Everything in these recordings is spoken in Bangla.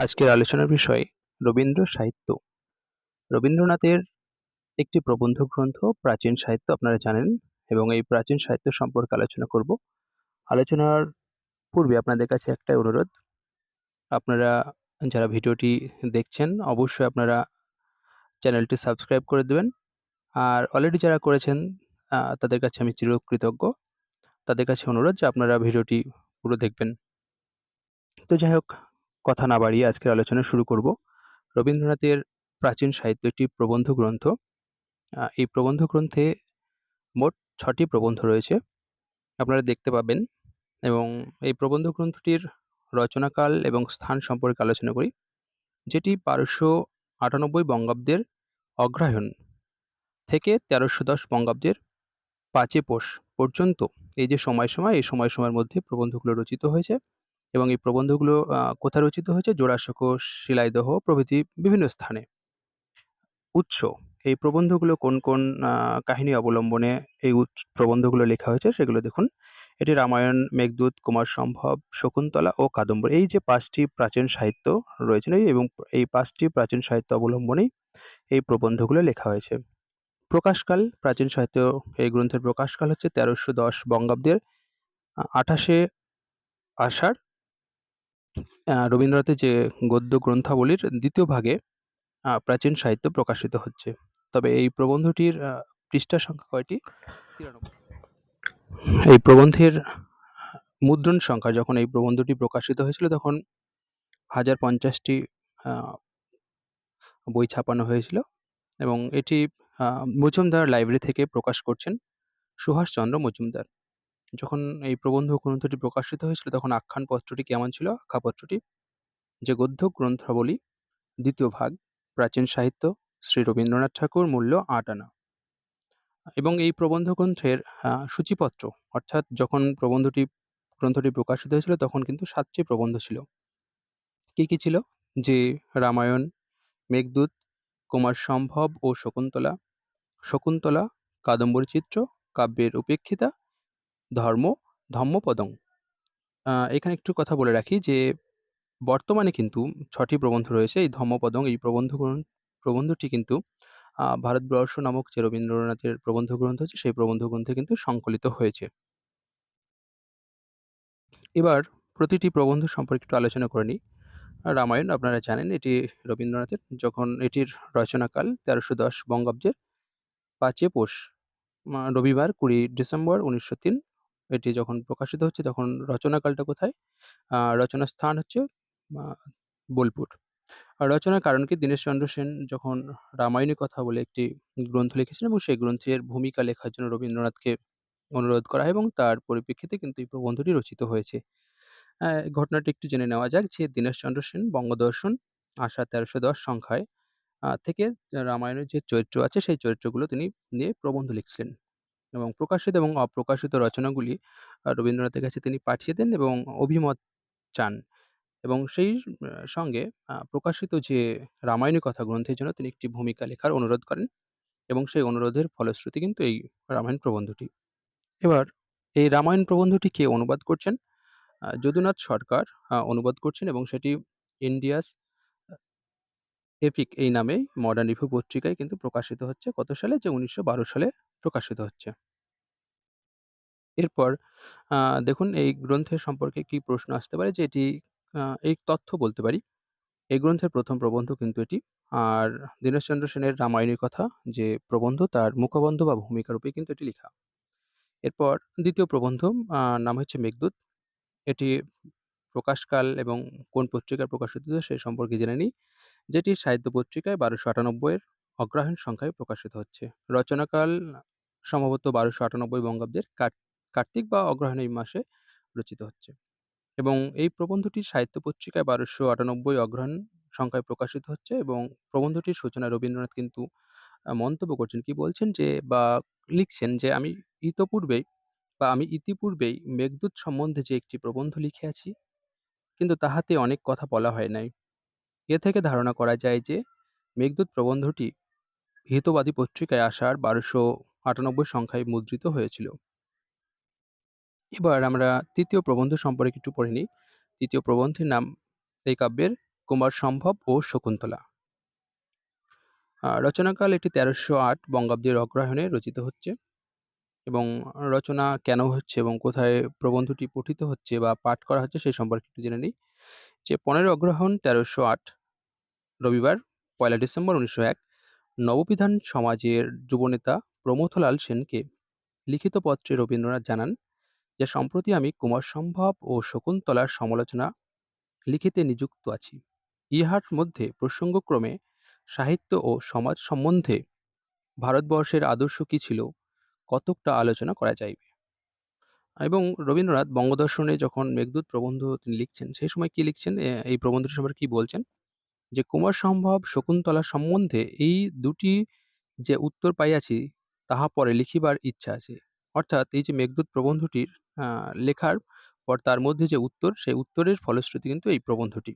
আজকের আলোচনার বিষয় রবীন্দ্র সাহিত্য। রবীন্দ্রনাথের একটি প্রবন্ধ গ্রন্থ প্রাচীন সাহিত্য আপনারা জানেন এবং এই প্রাচীন সাহিত্য সম্পর্কে আলোচনা করব। আলোচনার পূর্বে আপনাদের কাছে একটাই অনুরোধ, আপনারা যারা ভিডিওটি দেখছেন অবশ্যই আপনারা চ্যানেলটি সাবস্ক্রাইব করে দেবেন। আর অলরেডি যারা করেছেন তাদের কাছে আমি চিরকৃতজ্ঞ। তাদের কাছে অনুরোধ যে আপনারা ভিডিওটি পুরো দেখবেন। তো যাই হোক কথা না বাড়িয়ে আজকের আলোচনা শুরু করব। রবীন্দ্রনাথের প্রাচীন সাহিত্য একটি প্রবন্ধ গ্রন্থ। এই প্রবন্ধ গ্রন্থে মোট ছটি প্রবন্ধ রয়েছে। আপনারা দেখতে পাবেন এবং এই প্রবন্ধ গ্রন্থটির রচনাকাল এবং স্থান সম্পর্কে আলোচনা করি, যেটি বারোশো আটানব্বই বঙ্গাব্দের অগ্রহায়ণ থেকে তেরোশো দশ বঙ্গাব্দের পাঁচে পোষ পর্যন্ত। এই যে সময় সময়, এই সময় সময়ের মধ্যে প্রবন্ধগুলো রচিত হয়েছে। এবং এই প্রবন্ধগুলো কোথায় রচিত হয়েছে? জোড়াসাঁকো শিলাইদহ প্রভৃতি বিভিন্ন স্থানে। উৎস, এই প্রবন্ধগুলো কোন কোন কাহিনী অবলম্বনে এই প্রবন্ধগুলো লেখা হয়েছে সেগুলো দেখুন। এটি রামায়ণ, মেঘদূত, কুমার সম্ভব, শকুন্তলা ও কাদম্বর। এই যে পাঁচটি প্রাচীন সাহিত্য রয়েছে এবং এই পাঁচটি প্রাচীন সাহিত্য অবলম্বনেই এই প্রবন্ধগুলো লেখা হয়েছে। প্রকাশকাল, প্রাচীন সাহিত্য, এই গ্রন্থের প্রকাশকাল হচ্ছে তেরোশো দশ বঙ্গাব্দের আঠাশে আষাঢ় রবীন্দ্রনাথের যে গদ্য গ্রন্থাবলীর দ্বিতীয় ভাগে প্রাচীন সাহিত্য প্রকাশিত হচ্ছে। তবে এই প্রবন্ধটির পৃষ্ঠা সংখ্যা কয়টি? এই প্রবন্ধের মুদ্রণ সংখ্যা যখন এই প্রবন্ধটি প্রকাশিত হয়েছিল, তখন হাজার পঞ্চাশটি বই ছাপানো হয়েছিল এবং এটি মজুমদার লাইব্রেরি থেকে প্রকাশ করছেন সুভাষচন্দ্র মজুমদার। যখন এই প্রবন্ধ গ্রন্থটি প্রকাশিত হয়েছিল, তখন আখ্যান পত্রটি কেমন ছিল? আখ্যাপত্রটি, যে গদ্য, গ্রন্থাবলী, দ্বিতীয় ভাগ, প্রাচীন সাহিত্য, শ্রী রবীন্দ্রনাথ ঠাকুর, মূল্য আট আনা। এবং এই প্রবন্ধ গ্রন্থের সূচিপত্র, অর্থাৎ যখন প্রবন্ধটি, গ্রন্থটি প্রকাশিত হয়েছিল, তখন কিন্তু সাতটি প্রবন্ধ ছিল। কি কি ছিল? যে রামায়ণ, মেঘদূত, কুমার সম্ভব ও শকুন্তলা শকুন্তলা, কাদম্বরী চিত্র, কাব্যের উপেক্ষিতা ধর্ম, ধম্মপদং। এখানে একটু কথা বলে রাখি যে, বর্তমানে কিন্তু ছটি প্রবন্ধ রয়েছে। এই ধম্মপদং, এই প্রবন্ধ প্রবন্ধটি কিন্তু ভারতবর্ষ নামক যে রবীন্দ্রনাথের প্রবন্ধ গ্রন্থ আছে সেই প্রবন্ধ গ্রন্থে কিন্তু সংকলিত হয়েছে। এবার প্রতিটি প্রবন্ধ সম্পর্কে একটু আলোচনা করে নিই। রামায়ণ, আপনারা জানেন, এটি রবীন্দ্রনাথের যখন এটির রচনাকাল তেরোশো দশ বঙ্গাব্দের পাঁচে পৌষ রবিবার কুড়ি ডিসেম্বর উনিশশো তিন। এটি যখন প্রকাশিত হচ্ছে তখন রচনাকালটা কোথায়? রচনার স্থান হচ্ছে বোলপুর। আর রচনার কারণ কি? দীনেশচন্দ্র সেন যখন রামায়ণী কথা বলে একটি গ্রন্থ লিখেছেন এবং সেই গ্রন্থের ভূমিকা লেখার জন্য রবীন্দ্রনাথকে অনুরোধ করা হয় এবং তার পরিপ্রেক্ষিতে কিন্তু এই প্রবন্ধটি রচিত হয়েছে। ঘটনাটি একটু জেনে নেওয়া যাক যে দীনেশচন্দ্র সেন বঙ্গদর্শন আশা তেরোশো দশ সংখ্যায় থেকে রামায়ণের যে চরিত্র আছে সেই চরিত্রগুলো তিনি নিয়ে প্রবন্ধ লিখছিলেন। এবং প্রকাশিত এবং অপ্রকাশিত রচনাগুলি রবীন্দ্রনাথের কাছে তিনি পাঠিয়ে দেন এবং অভিমত চান। এবং সেই সঙ্গে প্রকাশিত যে রামায়ণী কথা গ্রন্থের জন্য তিনি একটি ভূমিকা লেখার অনুরোধ করেন এবং সেই অনুরোধের ফলশ্রুতি কিন্তু এই রামায়ণ প্রবন্ধটি। এবার, এই রামায়ণ প্রবন্ধটি কে অনুবাদ করছেন? যদুনাথ সরকার অনুবাদ করছেন এবং সেটি ইন্ডিয়াস এপিক এই নামে মডার্ন রিভিউ পত্রিকায় কিন্তু প্রকাশিত হচ্ছে কত সালে? যে উনিশশো বারো সালে প্রকাশিত হচ্ছে। এরপর দেখুন এই গ্রন্থের সম্পর্কে কি প্রশ্ন আসতে পারে? যে এটি এই তথ্য বলতে পারি। এই গ্রন্থের প্রথম প্রবন্ধ কিন্তু এটি। আর দীনেশচন্দ্র সেনের রামায়ণের কথা, যে প্রবন্ধ তার মুখবন্ধ বা ভূমিকা রূপে কিন্তু এটি লেখা। এরপর দ্বিতীয় প্রবন্ধ নাম হচ্ছে মেঘদূত। এটি প্রকাশকাল এবং কোন পত্রিকায় প্রকাশিত সে সম্পর্কে জেনে নিই। যেটি সাহিত্য পত্রিকায় বারোশো আটানব্বইয়ের অগ্রহায়ণ সংখ্যায় প্রকাশিত হচ্ছে। রচনাকাল সম্ভবত বারোশো আটানব্বই বঙ্গাব্দের কার- কার্তিক বা অগ্রহায়ণ এই মাসে রচিত হচ্ছে। এবং এই প্রবন্ধটি সাহিত্য পত্রিকায় বারোশো আটানব্বই অগ্রহায়ণ সংখ্যায় প্রকাশিত হচ্ছে এবং প্রবন্ধটির সূচনা রবীন্দ্রনাথ কিন্তু মন্তব্য করছেন কি বলছেন যে, বা লিখছেন যে, আমি ইতপূর্বেই বা আমি ইতিপূর্বেই মেঘদূত সম্বন্ধে যে একটি প্রবন্ধ লিখিয়াছি কিন্তু তাহাতে অনেক কথা বলা হয় নাই। এ থেকে ধারণা করা যায় যে মেঘদূত প্রবন্ধটি হিতবাদী পত্রিকায় আসার বারোশো আটানব্বই সংখ্যায় মুদ্রিত হয়েছিল। এবার আমরা তৃতীয় প্রবন্ধ সম্পর্কে একটু পড়ে নিই। তৃতীয় প্রবন্ধের নাম এই কাব্যের কুমার সম্ভব ও শকুন্তলা। রচনাকাল এটি তেরোশো আট বঙ্গাব্দের অগ্রহায়ণে রচিত হচ্ছে এবং রচনা কেন হচ্ছে এবং কোথায় প্রবন্ধটি পঠিত হচ্ছে বা পাঠ করা হচ্ছে সেই সম্পর্কে একটু জেনে নিই। যে পনেরো অগ্রহণ তেরোশো আট রবিবার, পয়লা ডিসেম্বর উনিশশো এক, নববিধান সমাজের যুবনেতা প্রমথলাল সেনকে লিখিত পত্রে রবীন্দ্রনাথ জানান, যে সম্প্রতি আমি কুমার সম্ভব ও শকুন্তলার সমালোচনা লিখিতে নিযুক্ত আছি। ইহার মধ্যে প্রসঙ্গক্রমে সাহিত্য ও সমাজ সম্বন্ধে ভারতবর্ষের আদর্শ কী ছিল, কতকটা আলোচনা করা যাইবে? এবং রবীন্দ্রনাথ বঙ্গদর্শনে যখন মেঘদূত প্রবন্ধ তিনি লিখছেন, সেই সময় কি লিখছেন? এই প্রবন্ধটি সম্পর্কে কি বলছেন? যে, কুমার সম্ভব, শকুন্তলা সম্বন্ধে এই দুটি যে, উত্তর পাইয়াছি, তাহা পরে লিখিবার ইচ্ছা আছে। অর্থাৎ এই যে, মেঘদূত প্রবন্ধটির লেখার পর তার মধ্যে যে, উত্তর, সেই উত্তরের ফলশ্রুতি কিন্তু এই প্রবন্ধটি।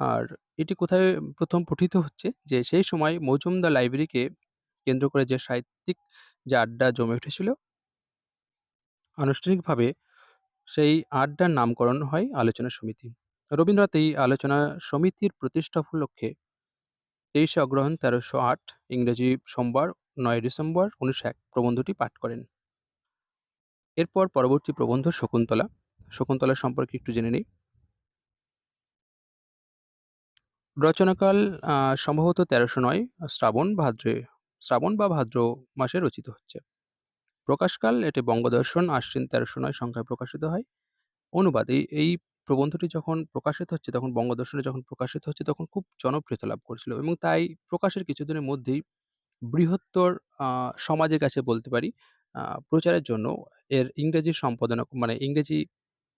আর এটি কোথায় প্রথম পঠিত হচ্ছে? যে, সেই সময় মৌজুমদার লাইব্রেরিকে কেন্দ্র করে যে, সাহিত্যিক যে, আড্ডা জমে উঠেছিল, আনুষ্ঠানিকভাবে সেই আড্ডার নামকরণ হয় আলোচনা সমিতি। রবীন্দ্রনাথ এই আলোচনা সমিতির প্রতিষ্ঠা উপলক্ষে তেইশে অগ্রহণ তেরোশো আট, ইংরেজি সোমবার, নয় ডিসেম্বর, উনিশশো এক প্রবন্ধটি পাঠ করেন। এরপর পরবর্তী প্রবন্ধ শকুন্তলা। শকুন্তলা সম্পর্কে একটু জেনে নিই। রচনাকাল সম্ভবত তেরোশো নয়, শ্রাবণ, ভাদ্রে, শ্রাবণ বা ভাদ্র মাসে রচিত হচ্ছে। প্রকাশকাল, এটি বঙ্গদর্শন, আশ্বিন তেরোশো নয় সংখ্যায় প্রকাশিত হয়। অনুবাদ এই প্রবন্ধটি যখন প্রকাশিত হচ্ছে, তখন বঙ্গদর্শনে যখন প্রকাশিত হচ্ছে, তখন খুব জনপ্রিয়তা লাভ করেছিল এবং তাই প্রকাশের কিছুদিনের মধ্যেই বৃহত্তর সমাজের কাছে বলতে পারি প্রচারের জন্য এর ইংরেজি সম্পাদনা মানে ইংরেজি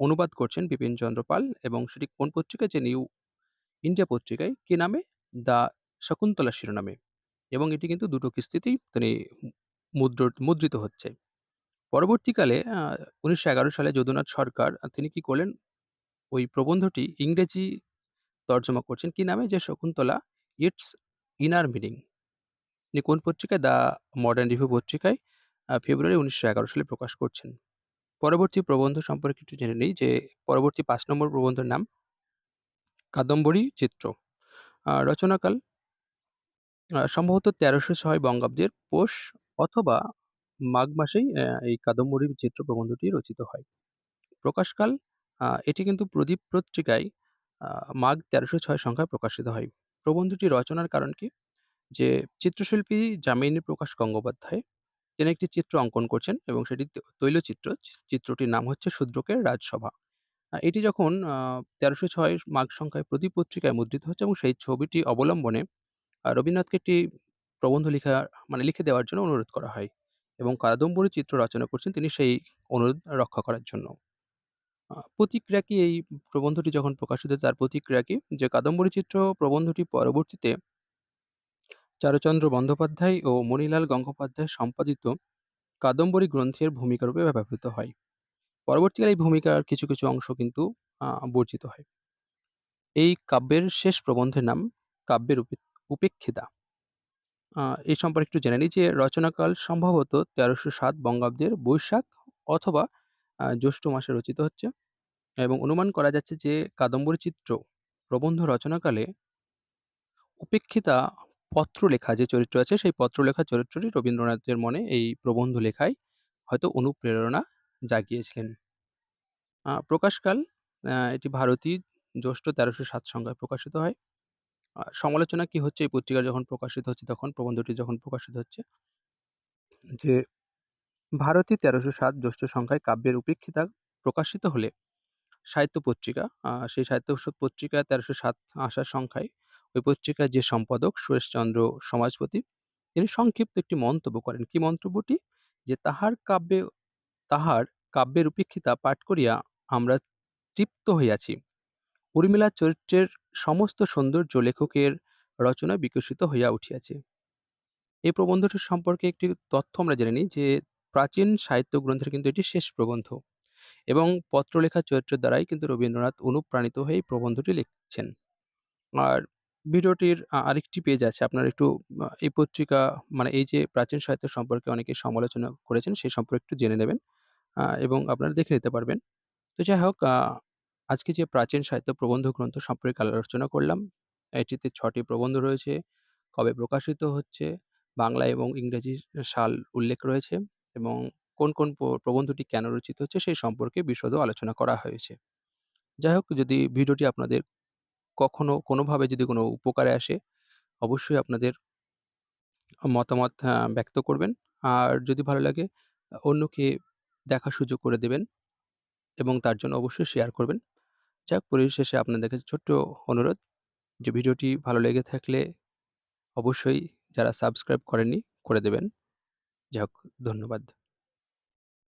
অনুবাদ করছেন বিপিন চন্দ্র পাল এবং সেটি কোন পত্রিকায়? যে নিউ ইন্ডিয়া পত্রিকায়, কি নামে? দ্য শকুন্তলা শিরোনামে এবং এটি কিন্তু দুটো কিস্তিতেই তিনি মুদ্র, মুদ্রিত হচ্ছে। পরবর্তীকালে উনিশশো এগারো সালে যদুনাথ সরকার, তিনি কি করলেন? ওই প্রবন্ধটি ইংরেজি তর্জমা করছেন। কি নামে? যে শকুন্তলা, ইটস ইনার মিনিং। তিনি কোন পত্রিকায়? দ্য মডার্ন রিভিউ পত্রিকায় ফেব্রুয়ারি উনিশশো এগারো সালে প্রকাশ করছেন। পরবর্তী প্রবন্ধ সম্পর্কে একটু জেনে নিই যে পরবর্তী পাঁচ নম্বর প্রবন্ধের নাম কাদম্বরী চিত্র। রচনাকাল সম্ভবত তেরোশো ছয় বঙ্গাব্দের পৌষ অথবা মাঘ মাসেই এই কাদম্বরী চিত্র প্রবন্ধটি রচিত হয়। প্রকাশকাল এটি কিন্তু প্রদীপ পত্রিকায় আহ, মাঘ তেরোশো ছয় সংখ্যায় প্রকাশিত হয়। প্রবন্ধটি রচনার কারণ কি? যে চিত্রশিল্পী যামিনী প্রকাশ গঙ্গোপাধ্যায় তিনি একটি চিত্র অঙ্কন করছেন এবং সেটি ত- তৈলচিত্র চিত্রটির নাম হচ্ছে শূদ্রকের রাজসভা। এটি যখন তেরোশো ছয় মাঘ সংখ্যায় প্রদীপ পত্রিকায় মুদ্রিত হচ্ছে এবং সেই ছবিটি অবলম্বনে রবীন্দ্রনাথকে একটি প্রবন্ধ লেখা মানে লিখে দেওয়ার জন্য অনুরোধ করা হয় এবং কাদম্বরী চিত্র রচনা করছেন তিনি সেই অনুরোধ রক্ষা করার জন্য। প্রতিক্রিয়া কি এই প্রবন্ধটি যখন প্রকাশিত তার প্রতিক্রিয়া কি? যে কাদম্বরী চিত্র প্রবন্ধটি পরবর্তীতে চারুচন্দ্র বন্দ্যোপাধ্যায় ও মণিলাল গঙ্গোপাধ্যায় সম্পাদিত কাদম্বরী গ্রন্থের ভূমিকারূপে ব্যবহৃত হয়। পরবর্তীকালে এই ভূমিকার কিছু কিছু অংশ কিন্তু বর্জিত হয়। এই কাব্যের শেষ প্রবন্ধের নাম কাব্যের উপে- উপেক্ষিতা। এই সম্পর্কে একটু জেনে নিই যে রচনাকাল সম্ভবত তেরোশো সাত বঙ্গাব্দের বৈশাখ অথবা জ্যৈষ্ঠ মাসে রচিত হচ্ছে। এবং অনুমান করা যাচ্ছে যে, কাদম্বরী চিত্র প্রবন্ধ রচনাকালে উপেক্ষিতা পত্রলেখা যে চরিত্র আছে, সেই পত্রলেখা চরিত্রটি রবীন্দ্রনাথের মনে এই প্রবন্ধ লেখায় হয়তো অনুপ্রেরণা জাগিয়েছিলেন। প্রকাশকাল এটি ভারতী জ্যৈষ্ঠ তেরোশো সাত সংখ্যায় প্রকাশিত হয়। সমালোচনা কি হচ্ছে? এই পত্রিকা যখন প্রকাশিত হচ্ছে, তখন প্রবন্ধটি যখন প্রকাশিত হচ্ছে, যে ভারতী তেরোশো সাত জ্যৈষ্ঠ সংখ্যায় কাব্যের উপেক্ষিতা প্রকাশিত হলে সাহিত্য পত্রিকা। সেই সাহিত্য পত্রিকা তেরোশো সাত আসার সংখ্যায়। ওই পত্রিকার যে সম্পাদক সুরেশচন্দ্র সমাজপতি, তিনি সংক্ষিপ্ত একটি মন্তব্য করেন। কি মন্তব্যটি? যে তাহার কাব্যে, তাহার কাব্যের উপেক্ষিতা পাঠ করিয়া আমরা তৃপ্ত হইয়াছি। উর্মিলা চরিত্রের সমস্ত সৌন্দর্য লেখকের রচনায় বিকশিত হইয়া উঠিয়াছে। এই প্রবন্ধটি সম্পর্কে একটি তথ্য আমরা জেনে নিই যে প্রাচীন সাহিত্য গ্রন্থের কিন্তু এটি শেষ প্রবন্ধ। এবং পত্র পত্রলেখা চরিত্রের দ্বারাই কিন্তু রবীন্দ্রনাথ অনুপ্রাণিত হয়ে এই প্রবন্ধটি লিখছেন। আর ভিডিওটির আরেকটি পেজ আছে আপনার একটু এই পত্রিকা মানে এই যে প্রাচীন সাহিত্য সম্পর্কে অনেকে সমালোচনা করেছেন সেই সম্পর্কে একটু জেনে নেবেন এবং আপনারা দেখে নিতে পারবেন। তো যাই হোক আজকে যে প্রাচীন সাহিত্য প্রবন্ধ গ্রন্থ সম্পর্কে আলোচনা করলাম, এটিতে ছটি প্রবন্ধ রয়েছে, কবে প্রকাশিত হচ্ছে, বাংলা এবং ইংরেজি সাল উল্লেখ রয়েছে এবং কোন, কোন প্রবন্ধটি কেন রচিত হচ্ছে সেই সম্পর্কে বিশদ আলোচনা করা হয়েছে। যাই হোক যদি ভিডিওটি আপনাদের কখনো কোনোভাবে যদি কোনো উপকারে আসে, অবশ্যই আপনাদের মতামত ব্যক্ত করবেন। আর যদি ভালো লাগে অন্যকে দেখার সুযোগ করে দেবেন এবং তার জন্য অবশ্যই শেয়ার করবেন। যাই হোক পরিশেষে আপনাদের কাছে ছোট্ট অনুরোধ যে ভিডিওটি ভালো লেগে থাকলে অবশ্যই যারা সাবস্ক্রাইব করেননি করে দেবেন। যাই হোক ধন্যবাদ।